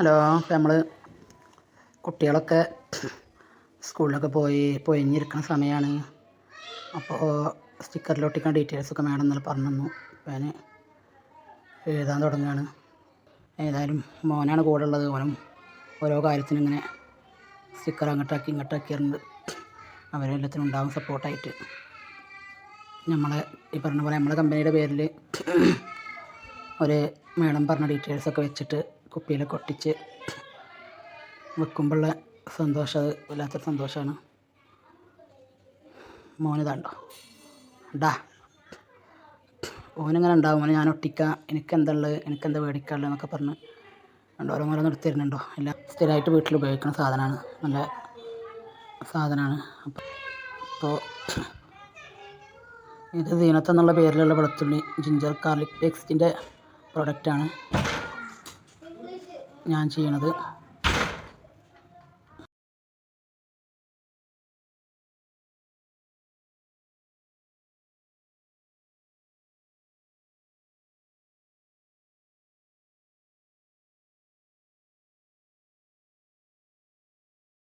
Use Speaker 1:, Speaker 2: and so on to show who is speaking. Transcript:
Speaker 1: Hello ഇപ്പം നമ്മൾ കുട്ടികളൊക്കെ സ്കൂളിലൊക്കെ പോയി പൊയിഞ്ഞിരിക്കുന്ന സമയമാണ് അപ്പോൾ സ്റ്റിക്കറിൽ ഒട്ടിക്കുന്ന ഡീറ്റെയിൽസൊക്കെ വേണം എന്നുള്ള പറഞ്ഞു ഞാൻ എഴുതാൻ തുടങ്ങുകയാണ് ഏതായാലും മോനാണ് കൂടെ ഉള്ളത്. ഓനും ഓരോ കാര്യത്തിനും ഇങ്ങനെ സ്റ്റിക്കർ അങ്ങോട്ടാക്കി ഇങ്ങോട്ടാക്കിയിട്ടുണ്ട്. അവരെല്ലാത്തിനും ഉണ്ടാകും സപ്പോർട്ടായിട്ട്. നമ്മളെ ഈ പറഞ്ഞ പോലെ നമ്മളെ കമ്പനിയുടെ പേരിൽ ഒരു മേഡം പറഞ്ഞ ഡീറ്റെയിൽസൊക്കെ വെച്ചിട്ട് കുപ്പിയിലൊക്കെ കൊട്ടിച്ച് വെക്കുമ്പോഴുള്ള സന്തോഷം അത് വല്ലാത്തൊരു സന്തോഷമാണ്. മോനിതാണ്ടോ ഡാ. ഓനിങ്ങനെ ഉണ്ടാവും? ഓനെ ഞാൻ ഒട്ടിക്കാം. എനിക്കെന്താള്ളത് എനിക്കെന്താ മേടിക്കാനുള്ളത് എന്നൊക്കെ പറഞ്ഞ് രണ്ടോ ഓരോന്നോരോന്ന് എടുത്ത് തരുന്നുണ്ടോ? എല്ലാം സ്ഥിരമായിട്ട് വീട്ടിൽ ഉപയോഗിക്കുന്ന സാധനമാണ്. നല്ല സാധനമാണ്. അപ്പോൾ അപ്പോൾ ഇത് ദീനത്തെന്നുള്ള പേരിലുള്ള വെളുത്തുള്ളി ജിഞ്ചർ ഗാർലിക് പേസ്റ്റിന്റെ പ്രൊഡക്റ്റാണ് ഞാൻ ചെയ്യണത്.